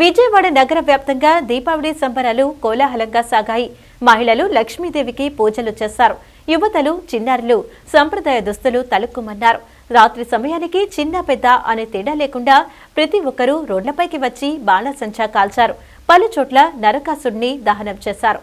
విజయవాడ నగర వ్యాప్తంగా దీపావళి సంబరాలు కోలాహలంగా సాగాయి. మహిళలు లక్ష్మీదేవికి పూజలు చేశారు. యువతలు చిన్నారులు సంప్రదాయ దుస్తులు తలుక్కుమన్నారు. రాత్రి సమయానికి చిన్న పెద్ద అనే తేడా లేకుండా ప్రతి ఒక్కరూ రోడ్లపైకి వచ్చి బాణసంచా కాల్చారు. పలు చోట్ల నరకాసుడిని దహనం చేశారు.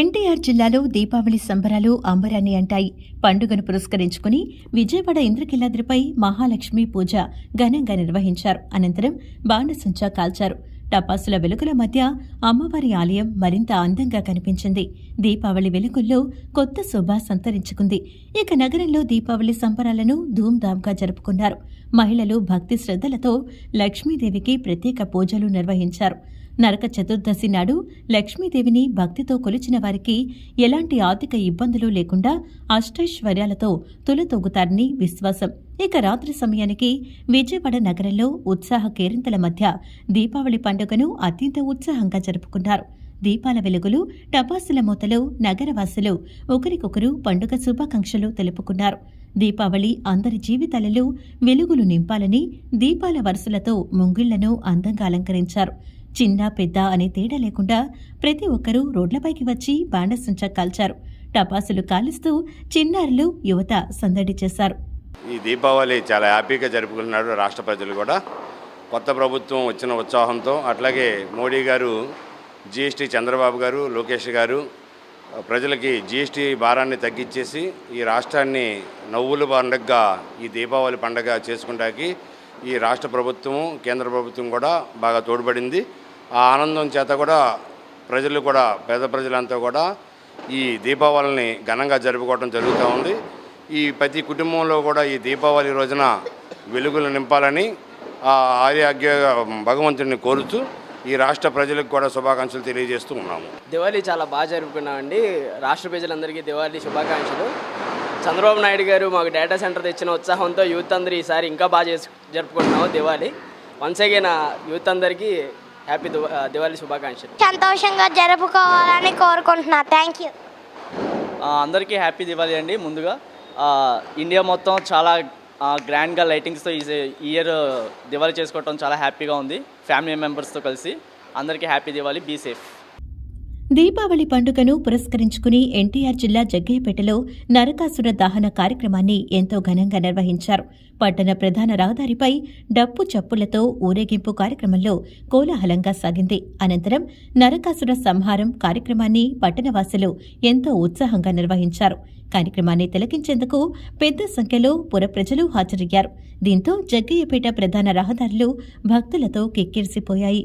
ఎన్టీఆర్ జిల్లాలో దీపావళి సంబరాలు అంబరాన్ని అంటాయి. పండుగను పురస్కరించుకుని విజయవాడ ఇంద్రకిలాద్రిపై మహాలక్ష్మి పూజ ఘనంగా నిర్వహించారు. అనంతరం బాణసంచా కాల్చారు. టపాసుల వెలుగుల మధ్య అమ్మవారి ఆలయం మరింత అందంగా కనిపించింది. దీపావళి వెలుగుల్లో కొత్త శోభ సంతరించుకుంది. ఇక నగరంలో దీపావళి సంబరాలను ధూమ్ధామ్గా జరుపుకున్నారు. మహిళలు భక్తి శ్రద్ధలతో లక్ష్మీదేవికి ప్రత్యేక పూజలు నిర్వహించారు. నరక చతుర్దశి నాడు లక్ష్మీదేవిని భక్తితో కొలిచిన వారికి ఎలాంటి ఆర్థిక ఇబ్బందులు లేకుండా అష్టైశ్వర్యాలతో తులతొగుతారని విశ్వాసం. ఇక రాత్రి సమయానికి విజయవాడ నగరంలో ఉత్సాహ కేరింతల మధ్య దీపావళి పండుగను అత్యంత ఉత్సాహంగా జరుపుకున్నారు. దీపాల వెలుగులు టపాసుల మూతలు నగరవాసులు ఒకరికొకరు పండుగ శుభాకాంక్షలు తెలుపుకున్నారు. దీపావళి అందరి జీవితాలలో వెలుగులు నింపాలని దీపాల వరుసలతో ముంగిళ్ళను అందంగా అలంకరించారు. చిన్న పెద్ద అనే తేడా లేకుండా ప్రతి ఒక్కరూ రోడ్లపైకి వచ్చి బాండసుంచ కాల్చారు. టపాసులు కాలుస్తూ చిన్నారులు యువత సందడి చేశారు. ఈ దీపావళి చాలా హ్యాపీగా జరుపుకుంటున్నారు రాష్ట్ర ప్రజలు కూడా. కొత్త ప్రభుత్వం వచ్చిన ఉత్సాహంతో అట్లాగే మోడీ గారు జీఎస్టీ చంద్రబాబు గారు లోకేష్ గారు ప్రజలకి జీఎస్టీ భారాన్ని తగ్గించేసి ఈ రాష్ట్రాన్ని నవ్వుల పండుగగా ఈ దీపావళి పండుగ చేసుకుంటాకి ఈ రాష్ట్ర ప్రభుత్వం కేంద్ర ప్రభుత్వం కూడా బాగా తోడ్పడింది. ఆ ఆనందం చేత కూడా ప్రజలు కూడా పేద ప్రజలంతా కూడా ఈ దీపావళిని ఘనంగా జరుపుకోవడం జరుగుతూ ఉంది. ఈ ప్రతి కుటుంబంలో కూడా ఈ దీపావళి రోజున వెలుగులు నింపాలని ఆ ఆర్యాగ్య భగవంతుడిని కోరుతూ ఈ రాష్ట్ర ప్రజలకు కూడా శుభాకాంక్షలు తెలియజేస్తూ ఉన్నాము. దివాళీ చాలా బాగా జరుపుకున్నామండి. రాష్ట్ర ప్రజలందరికీ దివాళీ శుభాకాంక్షలు. చంద్రబాబు నాయుడు గారు మాకు డేటా సెంటర్ తెచ్చిన ఉత్సాహంతో యూత్ అందరూ ఈసారి ఇంకా బాగా చేసు జరుపుకుంటున్నాము దివాళీ. వన్స్ అగైన్ యూత్ అందరికీ హ్యాపీ దివాళీ శుభాకాంక్షలు. సంతోషంగా జరుపుకోవాలని కోరుకుంటున్నా. థ్యాంక్ యూ అందరికీ హ్యాపీ దివాళీ అండి ముందుగా. ఇండియా మొత్తం చాలా గ్రాండ్గా లైటింగ్స్తో ఈ ఈ ఇయర్ uh, దివాళీ చేసుకోవటం చాలా హ్యాపీగా ఉంది. ఫ్యామిలీ మెంబర్స్తో కలిసి అందరికీ happy Diwali. Be safe Deepavali పండుగను పురస్కరించుకుని ఎన్టీఆర్ జిల్లా జగ్గయ్యపేటలో నరకాసుర దహన కార్యక్రమాన్ని ఎంతో ఘనంగా నిర్వహించారు. పట్టణ ప్రధాన రహదారిపై డప్పు చప్పులతో ఊరేగింపు కార్యక్రమంలో కోలాహలంగా సాగింది. అనంతరం నరకాసుర సంహారం కార్యక్రమాన్ని పట్టణవాసులు ఎంతో ఉత్సాహంగా నిర్వహించారు. కార్యక్రమాన్ని తిలకించేందుకు పెద్ద సంఖ్యలో పుర ప్రజలు హాజరయ్యారు. దీంతో జగ్గయ్యపేట ప్రధాన రహదారులు భక్తులతో కిక్కిరిసిపోయాయి.